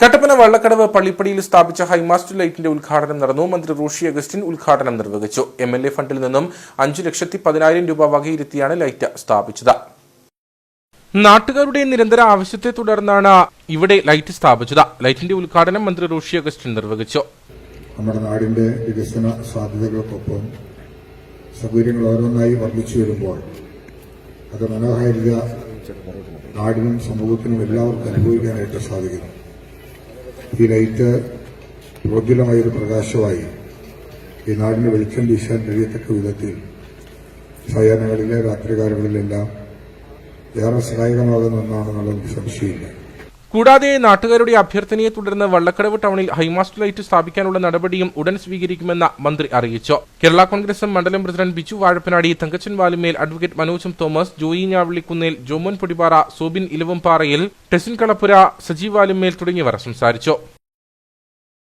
കട്ടപ്പന വള്ളക്കടവ് പള്ളിപ്പടിയിൽ സ്ഥാപിച്ച ഹൈമാസ്റ്റ് ലൈറ്റിന്റെ ഉദ്ഘാടനം നടന്നു. മന്ത്രി റോഷി അഗസ്റ്റിൻ ഉദ്ഘാടനം നിർവഹിച്ചു. എം എൽ എ ഫണ്ടിൽ നിന്നും അഞ്ചു ലക്ഷത്തി പതിനായിരം രൂപ വകയിരുത്തിയാണ് ലൈറ്റ് സ്ഥാപിച്ചത്. നാട്ടുകാരുടെ നിരന്തര ആവശ്യത്തെ തുടർന്നാണ് ഇവിടെ ലൈറ്റ് സ്ഥാപിച്ചത്. ലൈറ്റിന്റെ ഉദ്ഘാടനം മന്ത്രി റോഷി അഗസ്റ്റിൻ നിർവഹിച്ചു. നമ്മുടെ നാടിന്റെ വികസന സാധ്യതകൾക്കൊപ്പം സൗകര്യങ്ങൾ ഓരോന്നായി വർദ്ധിച്ചു വരുമ്പോൾ അത് മനോഹാരിത നാടിനും സമൂഹത്തിനും എല്ലാവർക്കും അനുഭവിക്കാനായിട്ട് സാധിക്കുന്നു. ഈ ലൈറ്റ് പ്രോജ്വലമായൊരു പ്രകാശമായി ഈ നാടിന് വെളിച്ചം വീശാൻ കഴിയത്തക്ക വിധത്തിൽ സായാഹ്നങ്ങളിലെ രാത്രികാലങ്ങളിലെല്ലാം ഏറെ സഹായകമാകുന്ന ഒന്നാണെന്നുള്ളത് സംശയമില്ല. കൂടാതെ നാട്ടുകാരുടെ അഭ്യർത്ഥനയെ തുടർന്ന് വള്ളക്കടവ് ടൗണിൽ ഹൈമാസ്റ്റ് ലൈറ്റ് സ്ഥാപിക്കാനുള്ള നടപടിയും ഉടൻ സ്വീകരിക്കുമെന്ന് മന്ത്രി അറിയിച്ചു. കേരള കോൺഗ്രസ് മണ്ഡലം പ്രസിഡന്റ് ബിജു വാഴപ്പനാടി തങ്കച്ചൻ വാലുമേൽ അഡ്വക്കേറ്റ് മനോജം തോമസ് ജോയി ഞാവള്ളിക്കുന്നേൽ ജോമോൻ പൊടിപാറ സോബിൻ ഇലവംപാറയിൽ ടെസിൻ കളപ്പുര സജീവ് വാലുമേൽ തുടങ്ങിയവർ സംസാരിച്ചു.